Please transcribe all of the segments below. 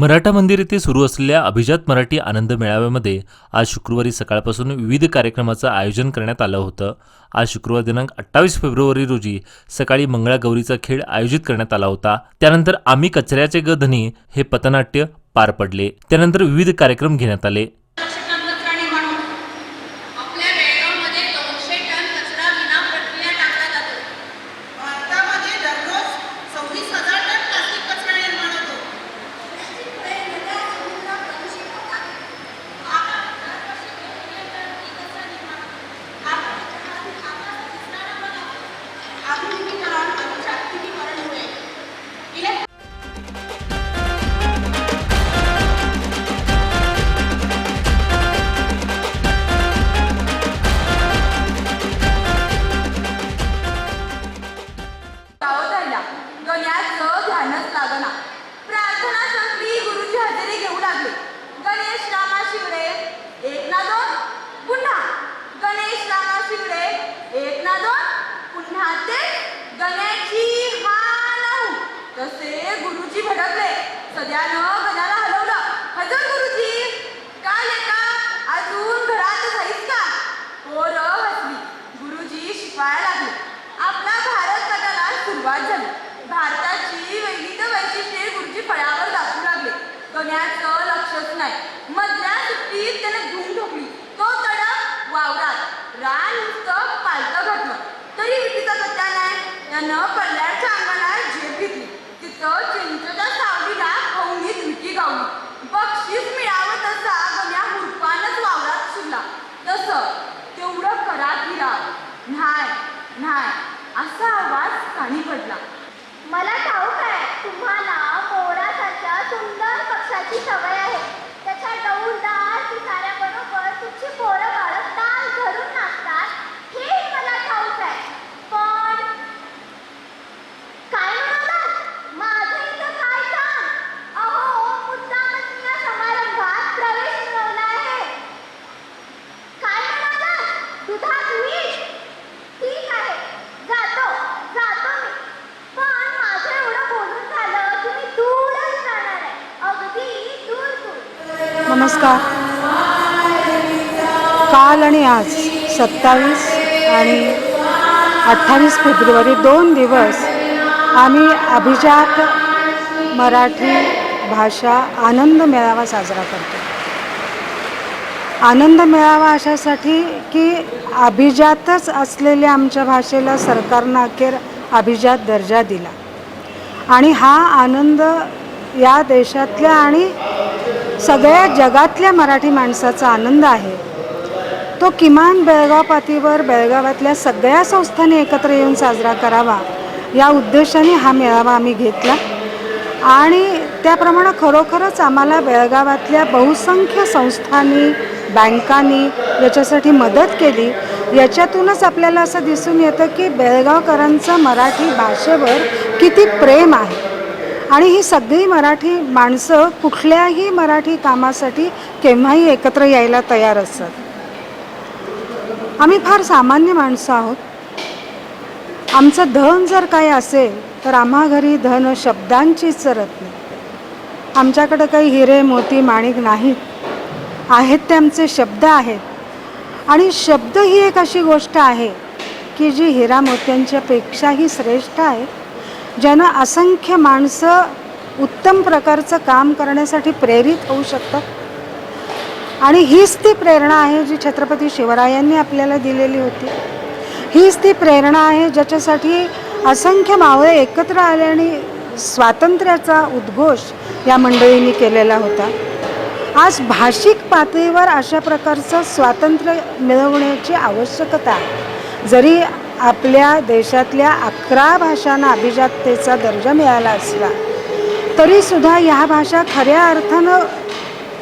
मराठा मंदिर येथे सुरू असलेल्या अभिजात मराठी आनंद मेळाव्यामध्ये आज शुक्रवारी सकाळपासून विविध कार्यक्रमाचं आयोजन करण्यात आलं होतं. आज शुक्रवार दिनांक अठ्ठावीस फेब्रुवारी रोजी सकाळी मंगळागौरीचा खेळ आयोजित करण्यात आला होता. त्यानंतर आम्ही कचऱ्याचे गधनी हे पथनाट्य पार पडले. त्यानंतर विविध कार्यक्रम घेण्यात आले. नमस्कार. काल आणि आज सत्तावीस आणि अठ्ठावीस फेब्रुवारी दोन दिवस आम्ही अभिजात मराठी भाषा आनंद मेळावा साजरा करतो. आनंद मेळावा अशासाठी की अभिजातच असलेल्या आमच्या भाषेला सरकारनं अखेर अभिजात दर्जा दिला. आणि हा आनंद या देशातल्या आणि सगळ्या जगातल्या मराठी माणसाचा आनंद आहे. तो किमान बेळगाव पातळीवर बेळगावातल्या सगळ्या संस्थांनी एकत्र येऊन साजरा करावा या उद्देशाने हा मेळावा आम्ही घेतला. आणि त्याप्रमाणे खरोखरच आम्हाला बेळगावातल्या बहुसंख्य संस्थांनी बँकांनी याच्यासाठी मदत केली. याच्यातूनच आपल्याला असं दिसून येतं की बेळगावकरांचं मराठी भाषेवर किती प्रेम आहे. आणि ही सगळी मराठी माणसं कुठल्याही मराठी कामासाठी केव्हाही एकत्र यायला तयार असतात. आम्ही फार सामान्य माणसं आहोत. आमचं धन जर काय असेल तर आम्हा घरी धन शब्दांचीच चरत नाही. आमच्याकडं काही हिरे मोती माणिक नाहीत आहेत ते आमचे शब्द आहेत. आणि शब्द ही एक अशी गोष्ट आहे की जी हिरा मोत्यांच्यापेक्षाही श्रेष्ठ आहे. ज्यानं असंख्य माणसं उत्तम प्रकारचं काम करण्यासाठी प्रेरित होऊ शकतात. आणि हीच ती प्रेरणा आहे जी छत्रपती शिवरायांनी आपल्याला दिलेली होती. हीच ती प्रेरणा आहे ज्याच्यासाठी असंख्य मावळे एकत्र आले आणि स्वातंत्र्याचा उद्घोष या मंडळींनी केलेला होता. आज भाषिक पातळीवर अशा प्रकारचं स्वातंत्र्य मिळवण्याची आवश्यकता जरी आपल्या देशातल्या अकरा भाषांना अभिजाततेचा दर्जा मिळाला असला तरीसुद्धा ह्या भाषा खऱ्या अर्थानं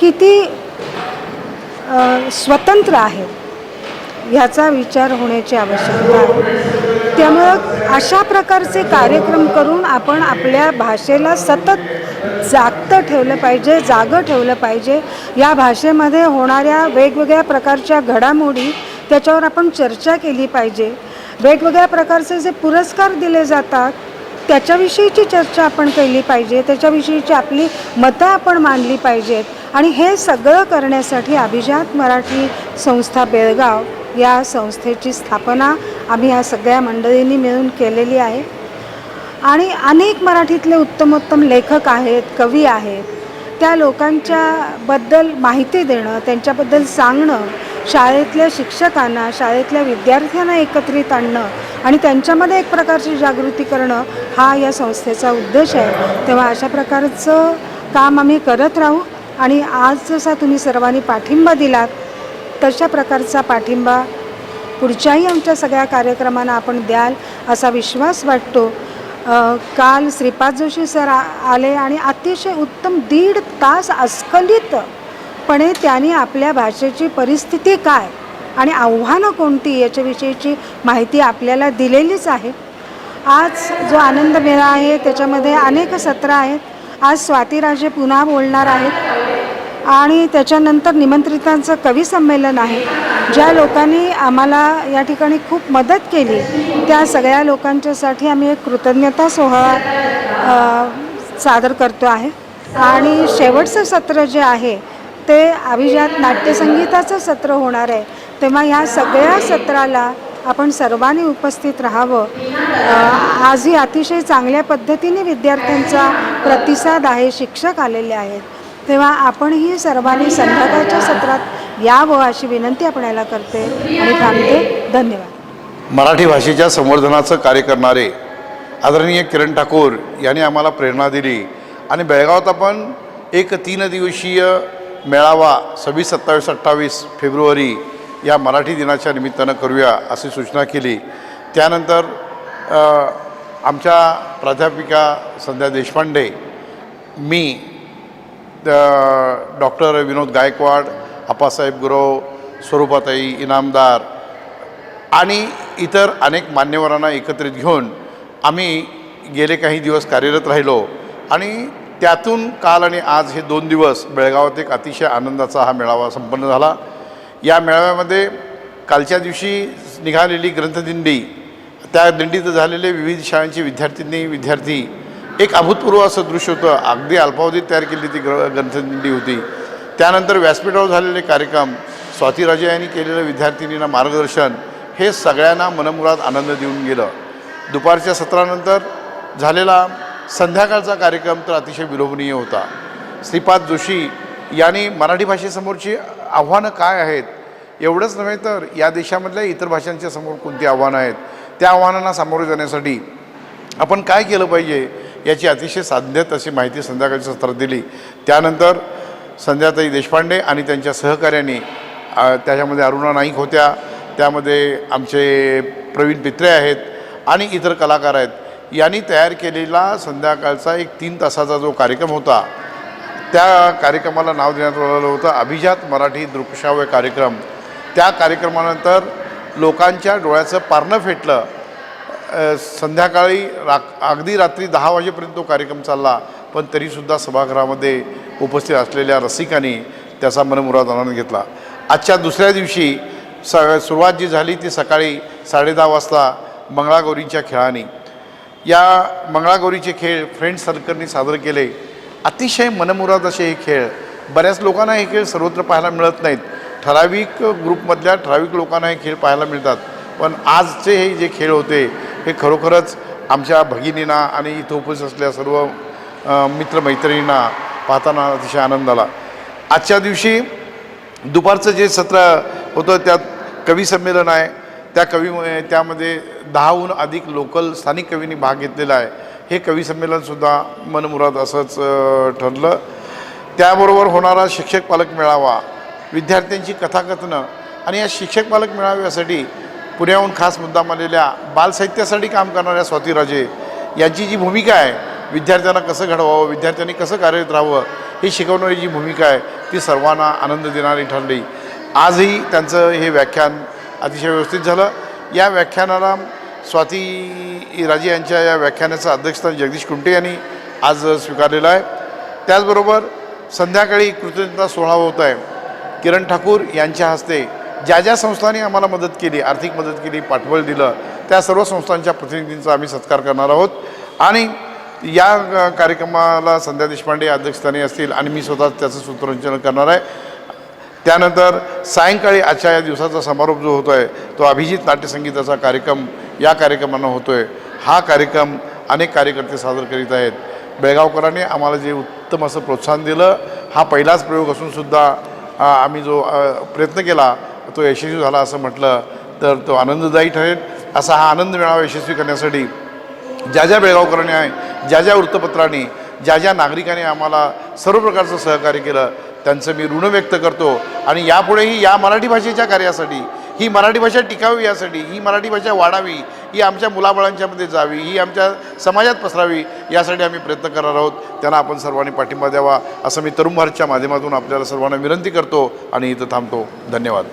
किती स्वतंत्र आहेत ह्याचा विचार होण्याची आवश्यकता आहे. त्यामुळं अशा प्रकारचे कार्यक्रम करून आपण आपल्या भाषेला सतत जागतं ठेवलं पाहिजे जागं ठेवलं पाहिजे. या भाषेमध्ये होणाऱ्या वेगवेगळ्या प्रकारच्या घडामोडी त्याच्यावर आपण चर्चा केली पाहिजे. वेगवेगळ्या प्रकारचे जे पुरस्कार दिले जातात त्याच्याविषयीची चर्चा आपण केली पाहिजे त्याच्याविषयीची आपली मतं आपण मांडली पाहिजेत. आणि हे सगळं करण्यासाठी अभिजात मराठी संस्था बेळगाव या संस्थेची स्थापना आम्ही या सगळ्या मंडळींनी मिळून केलेली आहे. आणि अनेक मराठीतले उत्तमोत्तम लेखक आहेत कवी आहेत. त्या लोकांच्याबद्दल माहिती देणं त्यांच्याबद्दल सांगणं शाळेतल्या शिक्षकांना शाळेतल्या विद्यार्थ्यांना एकत्रित आणणं आणि त्यांच्यामध्ये एक प्रकारची जागृती करणं हा या संस्थेचा उद्देश आहे. तेव्हा अशा प्रकारचं काम आम्ही करत राहू आणि आज जसा तुम्ही सर्वांनी पाठिंबा दिलात तशा प्रकारचा पाठिंबा पुढच्याही आमच्या सगळ्या कार्यक्रमांना आपण द्याल असा विश्वास वाटतो. काल श्रीपाद जोशी सर आले आणि अतिशय उत्तम दीड तास अस्खलित निश्चितपणे त्यांनी आपल्या भाषेची परिस्थिती काय आणि आव्हानं कोणती याच्याविषयीची माहिती आपल्याला दिलेलीच आहे. आज जो आनंद मेळा आहे त्याच्यामध्ये अनेक सत्र आहेत. आज स्वातीराजे पुन्हा बोलणार आहेत. आणि त्याच्यानंतर निमंत्रितांचं कवी संमेलन आहे. ज्या लोकांनी आम्हाला या ठिकाणी खूप मदत केली त्या सगळ्या लोकांच्यासाठी आम्ही एक कृतज्ञता सोहळा सादर करतो आहे. आणि शेवटचं सत्र जे आहे ते अभिजात नाट्यसंगीताचं सत्र होणार आहे. तेव्हा ह्या सगळ्या सत्राला आपण सर्वांनी उपस्थित राहावं. आजही अतिशय चांगल्या पद्धतीने विद्यार्थ्यांचा प्रतिसाद आहे शिक्षक आलेले आहेत. तेव्हा आपणही सर्वांनी संध्याकाळच्या सत्रात यावं अशी विनंती आपल्याला करते आणि थांबते. धन्यवाद. मराठी भाषेच्या संवर्धनाचं कार्य करणारे आदरणीय किरण ठाकूर यांनी आम्हाला प्रेरणा दिली. आणि बेळगावात आपण एक तीन दिवसीय मेळावा सव्वीस सत्तावीस अठ्ठावीस फेब्रुवारी या मराठी दिनाच्या निमित्तानं करूया अशी सूचना केली. त्यानंतर आमच्या प्राध्यापिका संध्या देशपांडे मी डॉक्टर विनोद गायकवाड अप्पासाहेब गुरव स्वरूपाताई इनामदार आणि इतर अनेक मान्यवरांना एकत्रित घेऊन आम्ही गेले काही दिवस कार्यरत राहिलो आणि त्यातून काल आणि आज हे दोन दिवस बेळगावात एक अतिशय आनंदाचा हा मेळावा संपन्न झाला. या मेळाव्यामध्ये कालच्या दिवशी निघालेली ग्रंथदिंडी त्या दिंडीत झालेले विविध शाळांचे विद्यार्थिनी विद्यार्थी एक अभूतपूर्व असं दृश्य होतं. अगदी अल्पावधीत तयार केलेली ती ग्र ग्रंथदिंडी होती. त्यानंतर व्यासपीठावर झालेले कार्यक्रम स्वातीराजे यांनी केलेलं विद्यार्थिनींना मार्गदर्शन हे सगळ्यांना मनमुरात आनंद देऊन गेलं. दुपारच्या सत्रानंतर झालेला संध्याकाळचा कार्यक्रम तर अतिशय विलोभनीय होता. श्रीपाद जोशी यांनी मराठी भाषेसमोरची आव्हानं काय आहेत एवढंच नव्हे तर या देशामधल्या इतर भाषांच्या समोर कोणती आव्हानं आहेत त्या आव्हानांना सामोरे जाण्यासाठी आपण काय केलं पाहिजे याची अतिशय साध्यत अशी माहिती संध्याकाळच्या सत्रात दिली. त्यानंतर संध्याताई देशपांडे आणि त्यांच्या सहकार्यांनी त्याच्यामध्ये अरुणा नाईक होत्या त्यामध्ये आमचे प्रवीण पित्रे आहेत आणि इतर कलाकार आहेत. यांनी तयार केलेला संध्याकाळचा एक तीन तासाचा जो कार्यक्रम होता त्या कार्यक्रमाला नाव देण्यात आलेलं होतं अभिजात मराठी दृकश्राव्य कार्यक्रम. त्या कार्यक्रमानंतर लोकांच्या डोळ्याचं पारणं फेटलं. संध्याकाळी रा अगदी रात्री दहा वाजेपर्यंत तो कार्यक्रम चालला पण तरीसुद्धा सभागृहामध्ये उपस्थित असलेल्या रसिकांनी त्याचा मनमुराद आनंद घेतला. आजच्या दुसऱ्या दिवशी स सुरुवात जी झाली ती सकाळी साडेदहा वाजता मंगळागौरींच्या खेळाने. या मंगळागौरीचे खेळ फ्रेंड सर्कलनी सादर केले. अतिशय मनमुराद असे हे खेळ. बऱ्याच लोकांना हे खेळ सर्वत्र पाहायला मिळत नाहीत. ठराविक ग्रुपमधल्या ठराविक लोकांना हे खेळ पाहायला मिळतात. पण आजचे हे जे खेळ होते हे खरोखरच आमच्या भगिनींना आणि इथं उपस्थित असलेल्या सर्व मित्रमैत्रिणींना पाहताना अतिशय आनंद आला. आजच्या दिवशी दुपारचं जे सत्र होतं त्यात कवी संमेलन आहे त्या कवीमुळे त्यामध्ये दहाहून अधिक लोकल स्थानिक कवींनी भाग घेतलेला आहे. हे कवी संमेलनसुद्धा मनमुराद असंच ठरलं. त्याबरोबर होणारा शिक्षक पालक मेळावा विद्यार्थ्यांची कथाकथनं आणि या शिक्षक पालक मेळाव्यासाठी पुण्याहून खास मुद्दाम आलेल्या बालसाहित्यासाठी काम करणाऱ्या स्वातीराजे यांची जी भूमिका आहे विद्यार्थ्यांना कसं घडवावं विद्यार्थ्यांनी कसं कार्यरत राहावं ही शिकवणारी जी भूमिका आहे ती सर्वांना आनंद देणारी ठरली. आजही त्यांचं हे व्याख्यान अतिशय व्यवस्थित झालं. या व्याख्यानाला स्वाती राजे यांच्या या व्याख्यानाचं अध्यक्षस्थान जगदीश कुंटे यांनी आज स्वीकारलेलं आहे. त्याचबरोबर संध्याकाळी कृतज्ञता सोहळा होत आहे. किरण ठाकूर यांच्या हस्ते ज्या ज्या संस्थांनी आम्हाला मदत केली आर्थिक मदत केली पाठबळ दिलं त्या सर्व संस्थांच्या प्रतिनिधींचा आम्ही सत्कार करणार आहोत. आणि या कार्यक्रमाला संध्या देशपांडे अध्यक्षस्थानी असतील आणि मी स्वतः त्याचं सूत्रसंचालन करणार आहे. त्यानंतर सायंकाळी आजच्या या दिवसाचा समारोप जो होतो आहे तो अभिजित नाट्यसंगीताचा कार्यक्रम या कार्यक्रमानं होतो आहे हा कार्यक्रम अनेक कार्यकर्ते सादर करीत आहेत. बेळगावकरांनी आम्हाला जे उत्तम असं प्रोत्साहन दिलं हा पहिलाच प्रयोग असूनसुद्धा आम्ही जो प्रयत्न केला तो यशस्वी झाला असं म्हटलं तर तो आनंददायी ठरेल. असा हा आनंद मेळावा यशस्वी करण्यासाठी ज्या ज्या बेळगावकरांनी आहे ज्या ज्या वृत्तपत्रांनी ज्या ज्या नागरिकांनी आम्हाला सर्व प्रकारचं सहकार्य केलं त्यांचं मी ऋण व्यक्त करतो. आणि यापुढेही या मराठी भाषेच्या कार्यासाठी ही मराठी भाषा टिकावी यासाठी ही मराठी भाषा वाढावी ही आमच्या मुलाबाळांच्यामध्ये जावी ही आमच्या समाजात पसरावी यासाठी आम्ही प्रयत्न करणार आहोत. त्यांना आपण सर्वांनी पाठिंबा द्यावा असं मी तरुण भारतच्या माध्यमातून आपल्याला सर्वांना विनंती करतो आणि इथं थांबतो. धन्यवाद.